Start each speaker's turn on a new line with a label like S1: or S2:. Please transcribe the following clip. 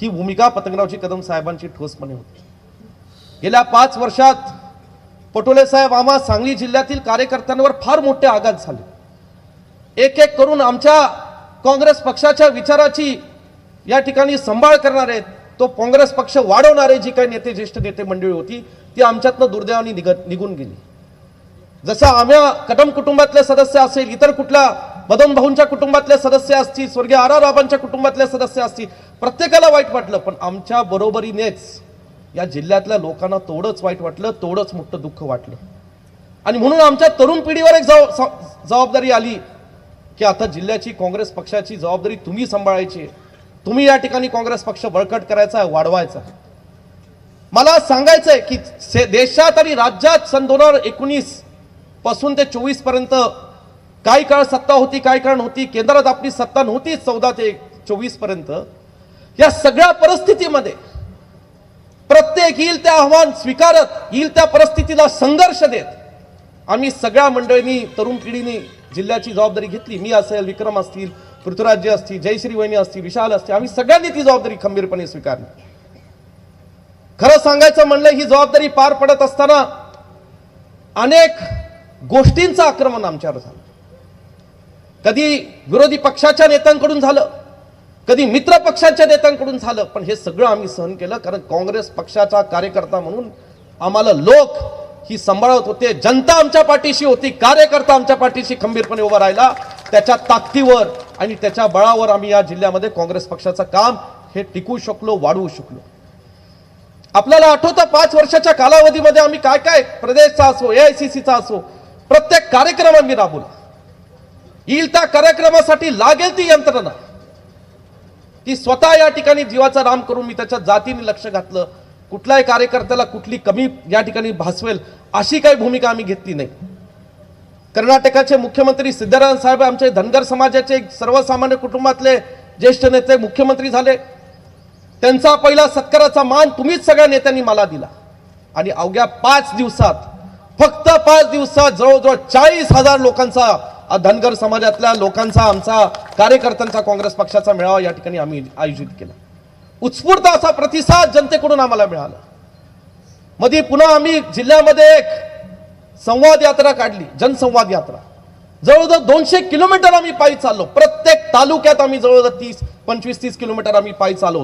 S1: ही भूमिका पतंगरावजी कदम साहेबांची ठोसपणे होती. गेल्या पाच वर्षात पटोले साहेब आम्हा सांगली जिल्ह्यातील कार्यकर्त्यांवर फार मोठे आघात झाले. एक एक करून आमच्या काँग्रेस पक्षाच्या विचाराची या ठिकाणी सांभाळ करणारे तो काँग्रेस पक्ष वाढवणारे जी काही नेते ज्येष्ठ नेते मंडळी होती ती आमच्यातनं दुर्दैवाने निघत निघून गेली. जसं आम्हा कदम कुटुंबातले सदस्य असेल इतर कुठल्या मदन भाऊंच्या कुटुंबातले सदस्य असतील स्वर्गीय आर आर राबांच्या कुटुंबातले सदस्य असतील प्रत्येकाला वाईट वाटलं पण आमच्या बरोबरीनेच या जिल्ह्यातल्या लोकांना तेवढंच वाईट वाटलं तेवढंच मोठं दुःख वाटलं आणि म्हणून आमच्या तरुण पिढीवर एक जबाब- जबाबदारी आली की आता जिल्ह्याची काँग्रेस पक्षाची जबाबदारी तुम्ही सांभाळायची आहे. तुम्ही या ठिकाणी काँग्रेस पक्ष बळकट करायचा आहे, वाढवायचा मला मला सांगायचंय की से- देशात आणि राज्यात सन दोन हजार एकोणीसपासून ते चोवीसपर्यंत काही काळ सत्ता होती काही काळ नव्हती केंद्रात आपली सत्ता नव्हती चौदा ते चोवीसपर्यंत या सगळ्या परिस्थितीमध्ये प्रत्येक येईल त्या आव्हान स्वीकारत येईल त्या परिस्थितीला संघर्ष देत. आम्ही सगळ्या मंडळींनी तरुण पिढीने जिल्ह्याची जबाबदारी घेतली. मी असेल विक्रम असतील पृथ्वीराज्य असतील जयश्री वहिनी असतील विशाल असतील आम्ही सगळ्यांनी ती जबाबदारी खंबीरपणे स्वीकारली. खरं सांगायचं म्हणलं ही जबाबदारी पार पडत असताना अनेक गोष्टींचं आक्रमण आमच्यावर झालं. कधी विरोधी पक्षाच्या नेत्यांकडून झालं कधी मित्र पक्षाच्या नेत्यांकडून झालं पण हे सगळं आम्ही सहन केलं कारण काँग्रेस पक्षाचा कार्यकर्ता म्हणून आम्हाला लोक ही सांभाळत होते. जनता आमच्या पाठीशी होती कार्यकर्ता आमच्या पाठीशी खंबीरपणे उभा राहिला. त्याच्या ताकदीवर आणि त्याच्या बळावर आम्ही या जिल्ह्यामध्ये काँग्रेस पक्षाचं काम हे टिकू शकलो वाढवू शकलो. आपल्याला आठवतं पाच वर्षाच्या कालावधीमध्ये आम्ही काय काय प्रदेशचा असो एआयसीसीचा असो प्रत्येक कार्यक्रम आम्ही राबवला. येईल त्या कार्यक्रमासाठी लागेल ती यंत्रणा. ती स्वतः या ठिकाणी जीवाचा राम करून मी त्याच्या जातीने लक्ष घातलं. कुठल्याही कार्यकर्त्याला कुठली कमी या ठिकाणी भासवेल अशी काही भूमिका आम्ही घेतली नाही. कर्नाटकाचे मुख्यमंत्री सिद्धरामय्या साहेब आमचे धनगर समाजाचे सर्वसामान्य कुटुंबातले ज्येष्ठ नेते मुख्यमंत्री झाले. त्यांचा पहिला सत्काराचा मान तुम्हीच सगळ्या नेत्यांनी मला दिला. आणि अवघ्या पाच दिवसात फक्त पाच दिवसात जवळजवळ चाळीस हजार लोकांचा धनगर समाजातल्या लोकांचा आमचा कार्यकर्त्यांचा काँग्रेस पक्षाचा मेळावा या ठिकाणी आम्ही आयोजित केला. उत्स्फूर्त असा प्रतिसाद जनतेकडून आम्हाला मिळाला. मध्ये पुन्हा आम्ही जिल्ह्यामध्ये एक संवाद यात्रा काढली जनसंवाद यात्रा. जवळजवळ दोनशे किलोमीटर आम्ही पायी चाललो. प्रत्येक तालुक्यात आम्ही जवळजवळ तीस पंचवीस तीस किलोमीटर आम्ही पायी चालवतो